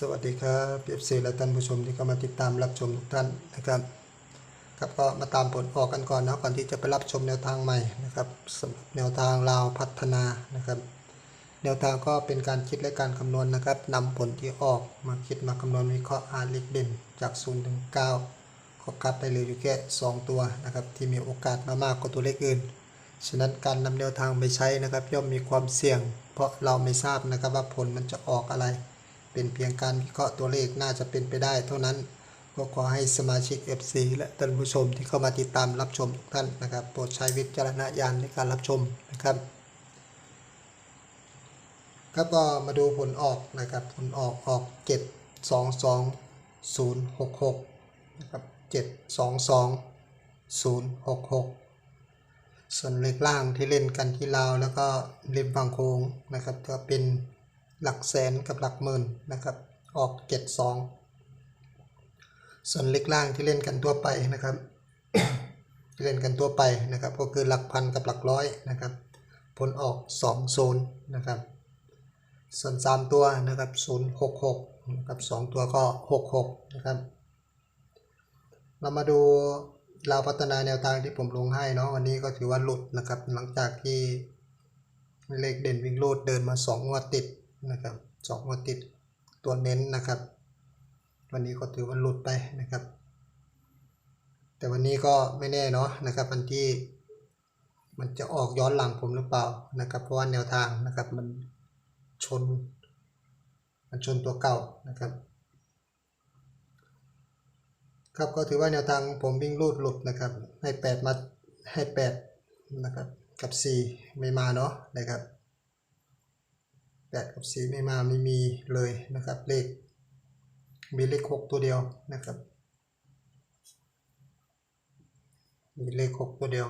สวัสดีครับเอฟซีและท่านผู้ชมที่เข้ามาติดตามรับชมทุกท่านนะครับครับก็มาตามผลออกกันก่อนนะก่อนที่จะไปรับชมแนวทางใหม่นะครับแนวทางลาวพัฒนานะครับ แนวทางก็เป็นการคิดและการคำนวณนะครับนำผลที่ออกมาคิดมาคำนวณวิเคราะห์อาเลขเด่นจาก0ถึง9ก็คัดได้เลยอยู่แค่2ตัวนะครับที่มีโอกาสมามากกว่าตัวเลขอื่นฉะนั้นการนำแนวทางไปใช้นะครับ ย่อมมีความเสี่ยง เพราะเราไม่ทราบนะครับว่าผลมันจะออกอะไร เป็นเพียงการวิเคราะห์ตัวเลขน่าจะเป็นไปได้ เท่านั้นก็ขอให้สมาชิก FC และท่านผู้ชมที่เข้ามาติดตามรับชมทุกท่านนะครับโปรดใช้วิจารณญาณในการรับชมนะครับครับก็มาดูผลออกนะครับผลออกออก 7 2 2 0 6 6นะครับ7 2 2 0 6 6 ส่วนเลขล่างที่เล่นกันที่ลาวแล้วก็ริมฝั่งโค้งนะครับก็เป็น หลักแสนกับหลักหมื่นนะครับออก7 2ส่วนเลขล่างที่เล่นกันทั่วไปนะครับที่เล่นกันทั่วไปนะครับ ก็คือหลักพันกับหลักร้อยนะครับ ผลออก2โซนนะครับ ส่วน 3 ตัวนะครับ066นะครับ2ตัวก็ 66นะครับ เรามาดูเราวพัฒนาแนวทางที่ผมลงให้เนาะวันนี้ก็ถือว่าหลุดนะครับ หลังจากที่เลขเด่นวิ่งโลดเดินมา 2 งวดติด นะครับสองงวดติดตัวเน้นนะครับ วันนี้ก็ถือว่าหลุดไปนะครับ แต่วันนี้ก็ไม่แน่เนาะนะครับวันที่มันจะออกย้อนหลังผมหรือเปล่านะครับ เพราะว่าแนวทางนะครับมันชน มันชนตัวเก่านะครับ ครับก็ถือว่าแนวทางผมวิ่งรูดหลุดนะครับ ให้แปดมาให้แปดนะครับ กับสี่ไม่มาเนาะนะครับ แปดกับสี่ไม่มาไม่มีเลยนะครับ เลข มีเลขหกตัวเดียวนะครับ มีเลขหกตัวเดียว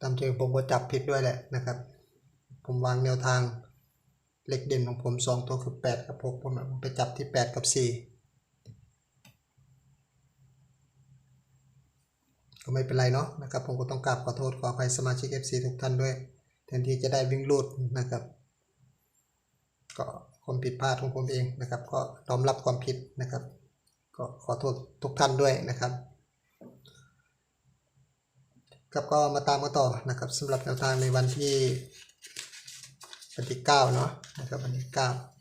ตามจริงผมก็จับผิดด้วยแหละนะครับ ผมวางแนวทางเลขเด่นของผมสองตัวคือแปดกับหกผมไปจับที่แปดกับสี่ก็ไม่เป็นไรเนาะนะครับผมก็ต้องกราบขอโทษขออภัยสมาชิก FC ทุกท่านด้วย แทนที่จะได้วิ่งลูดนะครับ ก็ความผิดพลาดของผมเองนะครับ ก็ยอมรับความผิดนะครับ ก็ขอโทษทุกท่านด้วยนะครับครับก็มาตามกันต่อนะครับสำหรับแนวทางในวันที่วันที่9เนาะนะครับวันที่9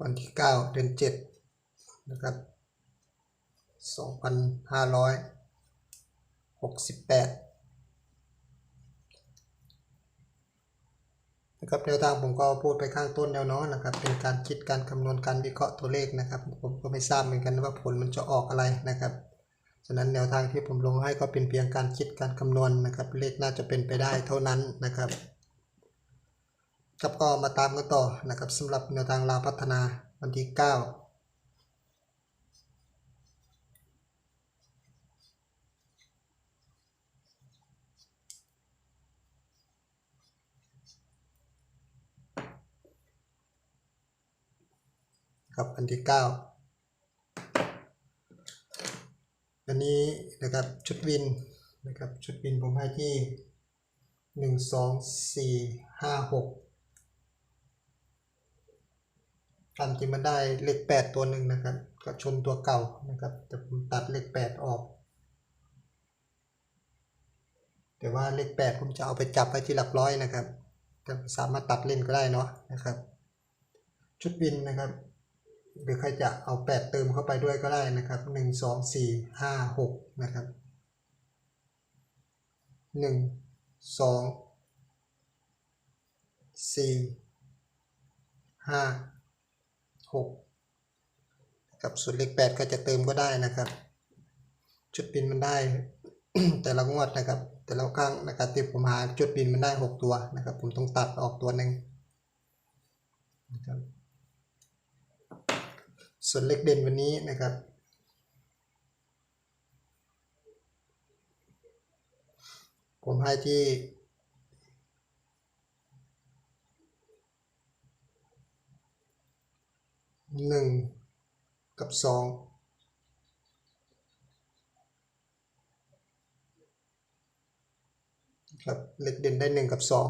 วันที่ 9 เดือน 7 นะครับ 2,568 นะครับแนวทางผมก็พูดไปข้างต้นแล้วเนาะนะครับ เป็นการคิดการคำนวณการวิเคราะห์ตัวเลขนะครับ ผมก็ไม่ทราบเหมือนกันว่าผลมันจะออกอะไรนะครับฉะนั้นแนวทางที่ผมลงให้ก็เป็นเพียงการคิดการคำนวณนะครับ เลขน่าจะเป็นไปได้เท่านั้นนะครับ ครับก็มาตามกันต่อนะครับสำหรับแนวทางลาวพัฒนาวันที่ 9ครับอันที่9อันนี้นะครับชุดวินนะครับชุดวินผมให้ที่ 1 2 4 5 6 ตามจริงมันได้เลข8ตัวหนึ่งนะครับ ก็ชนตัวเก่านะครับแต่ผมตัดเลข8ออก แต่ว่าเลข8ผมจะเอาไปจับไว้ที่หลักร้อยนะครับแต่สามารถตัดเล่นก็ได้เนาะนะครับ ชุดวินนะครับ หรือใครจะเอาแปดเติมเข้าไปด้วยก็ได้นะครับหนึ่งสองสี่ห้าหกนะครับหนึ่งสองสี่ห้า หกกับส่วนเลขแปดก็จะเติมก็ได้นะครับ จุดบินมันได้ แต่ละงวดนะครับ แต่ละครั้งนะครับที่ผมหาจุดบินมันได้หกตัวนะครับ ผมต้องตัดออกตัวหนึ่งนะครับส่วนเลขเด่นวันนี้นะครับผมให้ที่ หนึ่งกับสองครับเลขเด่นได้หนึ่งกับสอง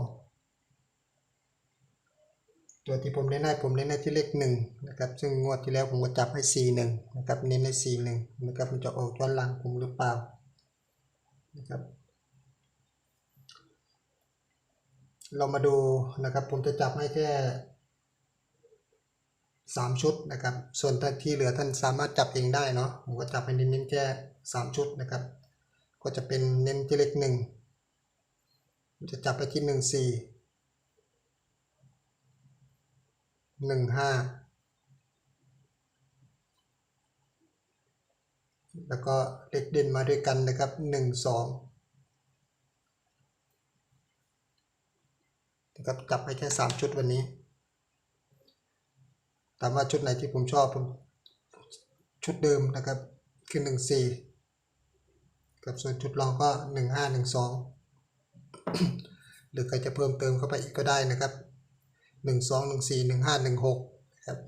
ตัวที่ผมเน้นให้ผมเน้นให้ที่เลขหนึ่งนะครับ ซึ่งงวดที่แล้วผมก็จับให้สี่หนึ่งนะครับ เน้นให้สี่หนึ่งนะครับมันจะออกย้อนหลังผมหรือเปล่านะครับเรามาดูนะครับผมจะจับให้แค่ สามชุดนะครับ ส่วนที่เหลือท่านสามารถจับเองได้เนาะผมก็จับให้เน้นๆแค่สามชุดนะครับ ก็จะเป็นเน้นที่เลขหนึ่งจะจับไปที่หนึ่งสี่หนึ่งห้าแล้วก็เลขเด่นมาด้วยกันนะครับหนึ่งสองนะครับจับไปแค่สามชุดวันนี้ ถามว่าชุดไหนที่ผมชอบผมชุดเดิมนะครับคือหนึ่งสี่กับส่วนชุดรองก็หนึ่งห้าหนึ่งสองหรือใครจะเพิ่มเติมเข้าไปอีกก็ได้นะครับหนึ่งสองหนึ่งสี่หนึ่งห้าหนึ่งหกครับ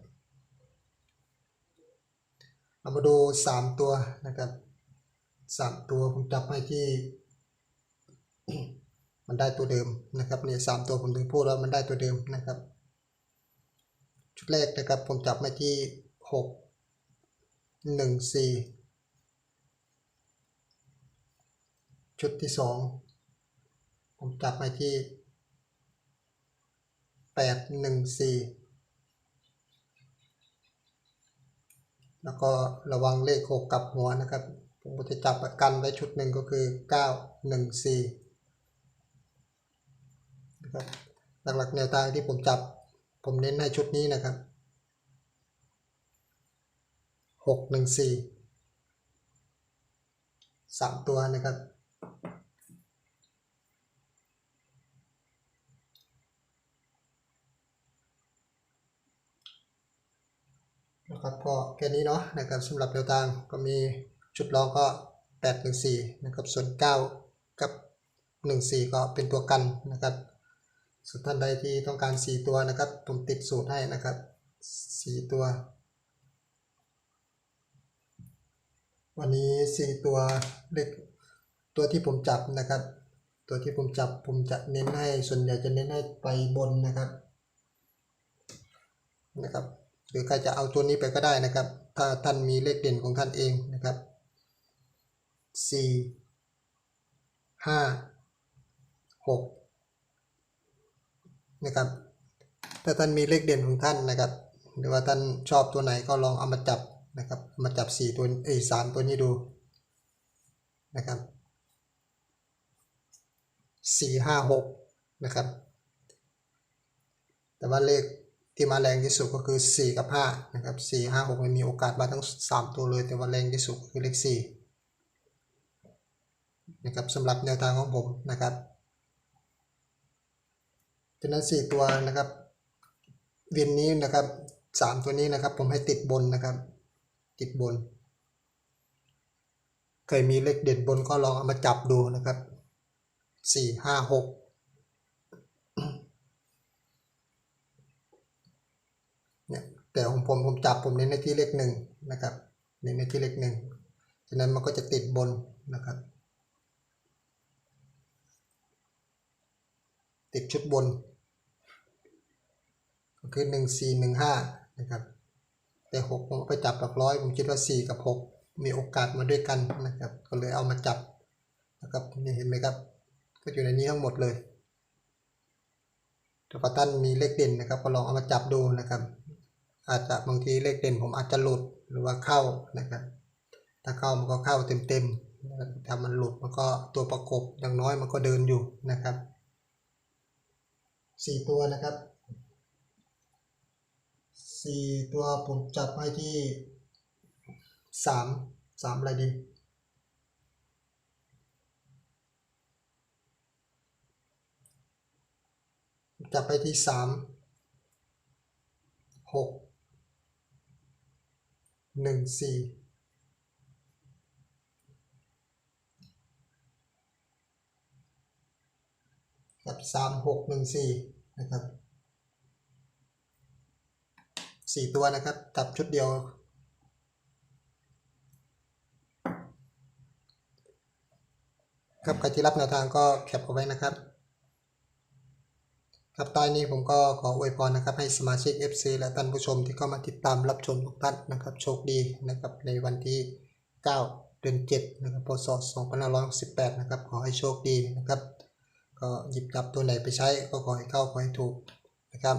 เรามาดูสามตัวนะครับสามตัวผมจับให้ที่ มันได้ตัวเดิมนะครับเนี่ยสามตัวผมถึงพูดว่ามันได้ตัวเดิมนะครับ ชุดแรกนะครับผมจับมาที่หกหนึ่งสี่ชุดที่สองผมจับมาที่แปดหนึ่งสี่แล้วก็ระวังเลขหกกับหัวนะครับ ผมจะจับกันไว้ชุดหนึ่งก็คือเก้าหนึ่งสี่นะครับหลักๆแนวทางที่ผมจับ ผมเน้นให้ชุดนี้นะครับหกหนึ่งสี่สามตัวนะครับ นะครับก็แค่นี้เนาะนะครับสำหรับแนวทางก็มีชุดรองก็ 8 1 4 นะครับ ส่วน 9 กับ 1 4 ก็เป็นตัวกันนะครับ ส่วนท่านใดที่ต้องการ 4 ตัวนะครับ ผมติดสูตรให้นะครับ 4 ตัว วันนี้ 4 ตัวเลขตัวที่ผมจับนะครับ ตัวที่ผมจับผมจะเน้นให้ส่วนใหญ่จะเน้นให้ไปบนนะครับนะครับ หรือใครจะเอาตัวนี้ไปก็ได้นะครับ ถ้าท่านมีเลขเด่นของท่านเองนะครับสี่ห้าหก นะครับ ถ้าท่านมีเลขเด่นของท่านนะครับ หรือว่าท่านชอบตัวไหนก็ลองเอามาจับนะครับ มาจับสี่ตัวเอ้ยสามตัวนี้ดูนะครับสี่ห้าหกนะครับ แต่ว่าเลขที่มาแรงที่สุดก็คือ 4 กับ5นะครับ4 5 6มันมีโอกาสมาทั้ง 3 ตัวเลย แต่ว่าแรงที่สุดคือเลข4นะครับสำหรับแนวทางของผมนะครับ ฉะนั้น 4 ตัวนะครับ วินนี้นะครับ 3 ตัวนี้นะครับ ผมให้ติดบนนะครับ ติดบน เคยมีเลขเด่นบนก็ลองเอามาจับดูนะครับ 4 5 6เนี่ยแต่ของผมผมจับผมเน้นในที่เลขหนึ่งนะครับเน้นในที่เลขหนึ่งฉะนั้นมันก็จะติดบนนะครับ ติดชุดบน คือหนึ่งสี่หนึ่งห้านะครับแต่หกผมไปจับหลักร้อยผมคิดว่าสี่กับหกมีโอกาสมาด้วยกันนะครับก็เลยเอามาจับนะครับนี่เห็นไหมครับ ก็อยู่ในนี้ทั้งหมดเลยถ้าท่านมีเลขเด่นนะครับก็ลองเอามาจับดูนะครับ อาจจะบางทีเลขเด่นผมอาจจะหลุดหรือว่าเข้านะครับถ้าเข้ามันก็เข้าเต็มๆถ้ามันหลุดมันก็ตัวประกบอย่างน้อยมันก็เดินอยู่นะครับสี่ตัวนะครับ สี่ตัวผมจับให้ที่สามสามอะไรดีจับไปที่สามหกหนึ่งสี่กับสามหกหนึ่งสี่นะครับ สี่ตัวนะครับจับชุดเดียว ครับใครที่รับแนวทางก็แคปเอาไว้นะครับครับใตอนนี้ผมก็ขออวยพรนะครับให้สมาชิก FC และท่านผู้ชมที่เข้ามาติดตามรับชมทุกท่านนะครับโชคดีนะครับในวันที่ 9 เดือน7นะครับพศ2568นะครับขอให้โชคดีนะครับ ก็หยิบจับตัวไหนไปใช้ก็ขอให้เข้าขอให้ถูกนะครับ